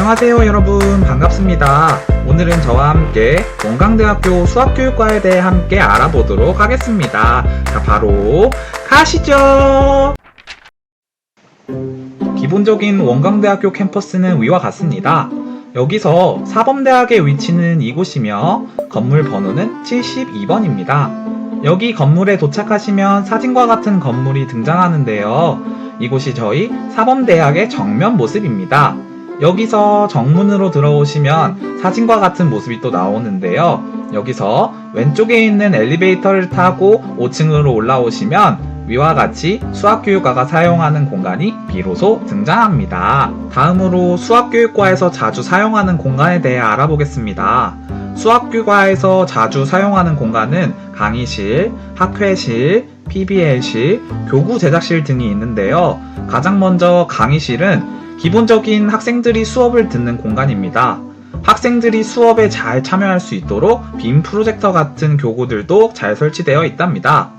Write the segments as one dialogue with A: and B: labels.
A: 안녕하세요 여러분 반갑습니다. 오늘은 저와 함께 원광대학교 수학교육과에 대해 함께 알아보도록 하겠습니다. 자 바로 가시죠. 기본적인 원광대학교 캠퍼스는 위와 같습니다. 여기서 사범대학의 위치는 이곳이며 건물 번호는 72번입니다. 여기 건물에 도착하시면 사진과 같은 건물이 등장하는데요. 이곳이 저희 사범대학의 정면 모습입니다. 여기서 정문으로 들어오시면 사진과 같은 모습이 또 나오는데요. 여기서 왼쪽에 있는 엘리베이터를 타고 5층으로 올라오시면 위와 같이 수학교육과가 사용하는 공간이 비로소 등장합니다. 다음으로 수학교육과에서 자주 사용하는 공간에 대해 알아보겠습니다. 수학교과에서 자주 사용하는 공간은 강의실, 학회실, PBL실, 교구 제작실 등이 있는데요. 가장 먼저 강의실은 기본적인 학생들이 수업을 듣는 공간입니다. 학생들이 수업에 잘 참여할 수 있도록 빔 프로젝터 같은 교구들도 잘 설치되어 있답니다.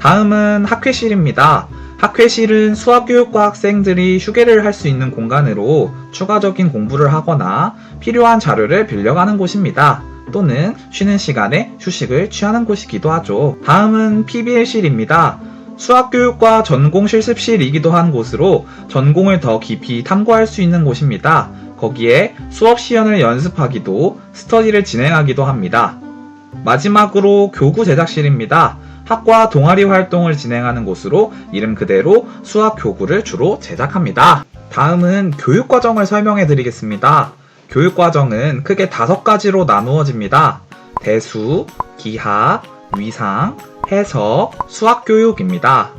A: 다음은 학회실입니다. 학회실은 수학교육과 학생들이 휴게를 할 수 있는 공간으로 추가적인 공부를 하거나 필요한 자료를 빌려가는 곳입니다. 또는 쉬는 시간에 휴식을 취하는 곳이기도 하죠. 다음은 PBL실입니다. 수학교육과 전공 실습실이기도 한 곳으로 전공을 더 깊이 탐구할 수 있는 곳입니다. 거기에 수업 시연을 연습하기도 스터디를 진행하기도 합니다. 마지막으로 교구 제작실입니다. 학과 동아리 활동을 진행하는 곳으로 이름 그대로 수학 교구를 주로 제작합니다. 다음은 교육과정을 설명해 드리겠습니다. 교육과정은 크게 다섯 가지로 나누어집니다. 대수, 기하, 위상, 해석, 수학교육입니다.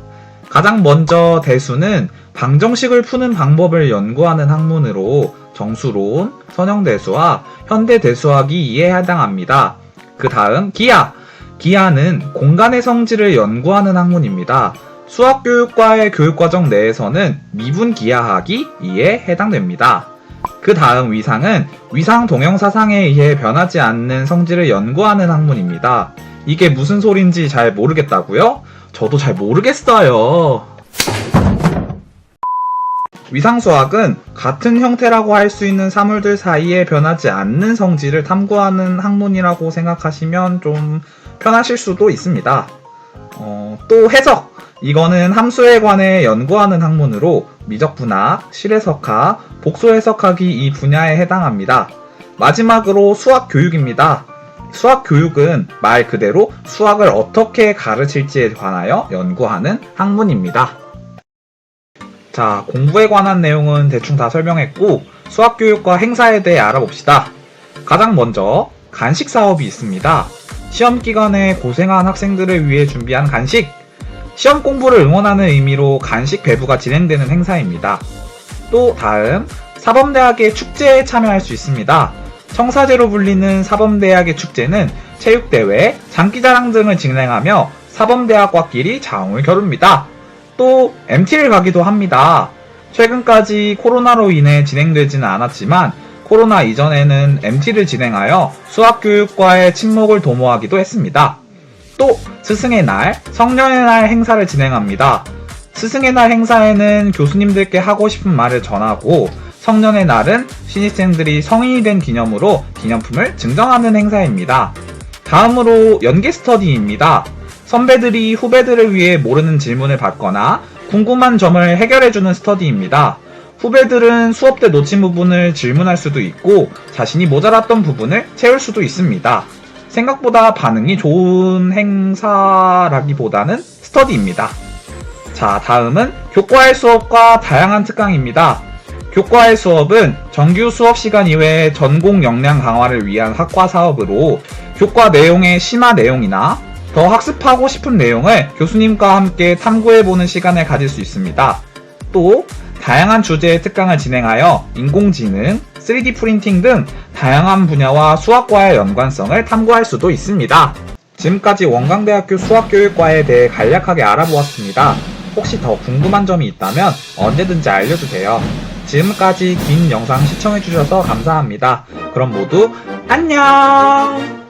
A: 가장 먼저 대수는 방정식을 푸는 방법을 연구하는 학문으로 정수론, 선형대수와 현대대수학이 에 해당합니다. 그 다음 기하, 기하는 공간의 성질을 연구하는 학문입니다. 수학교육과의 교육과정 내에서는 미분 기하학이 이에 해당됩니다. 그 다음 위상은 위상 동영사상에 의해 변하지 않는 성질을 연구하는 학문입니다. 이게 무슨 소린지 잘 모르겠다고요? 저도 잘 모르겠어요. 위상수학은 같은 형태라고 할 수 있는 사물들 사이에 변하지 않는 성질을 탐구하는 학문이라고 생각하시면 좀 편하실 수도 있습니다. 어, 또 해석. 이거는 함수에 관해 연구하는 학문으로 미적분학, 실해석학, 복소해석학이 이 분야에 해당합니다. 마지막으로 수학 교육입니다. 수학 교육은 말 그대로 수학을 어떻게 가르칠지에 관하여 연구하는 학문입니다. 자, 공부에 관한 내용은 대충 다 설명했고, 수학 교육과 행사에 대해 알아봅시다. 가장 먼저, 간식 사업이 있습니다. 시험 기간에 고생한 학생들을 위해 준비한 간식! 시험 공부를 응원하는 의미로 간식 배부가 진행되는 행사입니다. 또 다음, 사범대학의 축제에 참여할 수 있습니다. 청사제로 불리는 사범대학의 축제는 체육대회, 장기자랑 등을 진행하며 사범대학과끼리 자웅을 겨룹니다. 또 MT를 가기도 합니다. 최근까지 코로나로 인해 진행되지는 않았지만 코로나 이전에는 MT를 진행하여 수학교육과의 친목을 도모하기도 했습니다. 또 스승의 날, 성년의 날 행사를 진행합니다. 스승의 날 행사에는 교수님들께 하고 싶은 말을 전하고 성년의 날은 신입생들이 성인이 된 기념으로 기념품을 증정하는 행사입니다. 다음으로 연계 스터디입니다. 선배들이 후배들을 위해 모르는 질문을 받거나 궁금한 점을 해결해주는 스터디입니다. 후배들은 수업 때 놓친 부분을 질문할 수도 있고 자신이 모자랐던 부분을 채울 수도 있습니다. 생각보다 반응이 좋은 행사라기보다는 스터디입니다. 자, 다음은 교과의 수업과 다양한 특강입니다. 교과의 수업은 정규 수업 시간 이외에 전공 역량 강화를 위한 학과 사업으로 교과 내용의 심화 내용이나 더 학습하고 싶은 내용을 교수님과 함께 탐구해보는 시간을 가질 수 있습니다. 또 다양한 주제의 특강을 진행하여 인공지능, 3D 프린팅 등 다양한 분야와 수학과의 연관성을 탐구할 수도 있습니다. 지금까지 원광대학교 수학교육과에 대해 간략하게 알아보았습니다. 혹시 더 궁금한 점이 있다면 언제든지 알려주세요. 지금까지 긴 영상 시청해주셔서 감사합니다. 그럼 모두 안녕!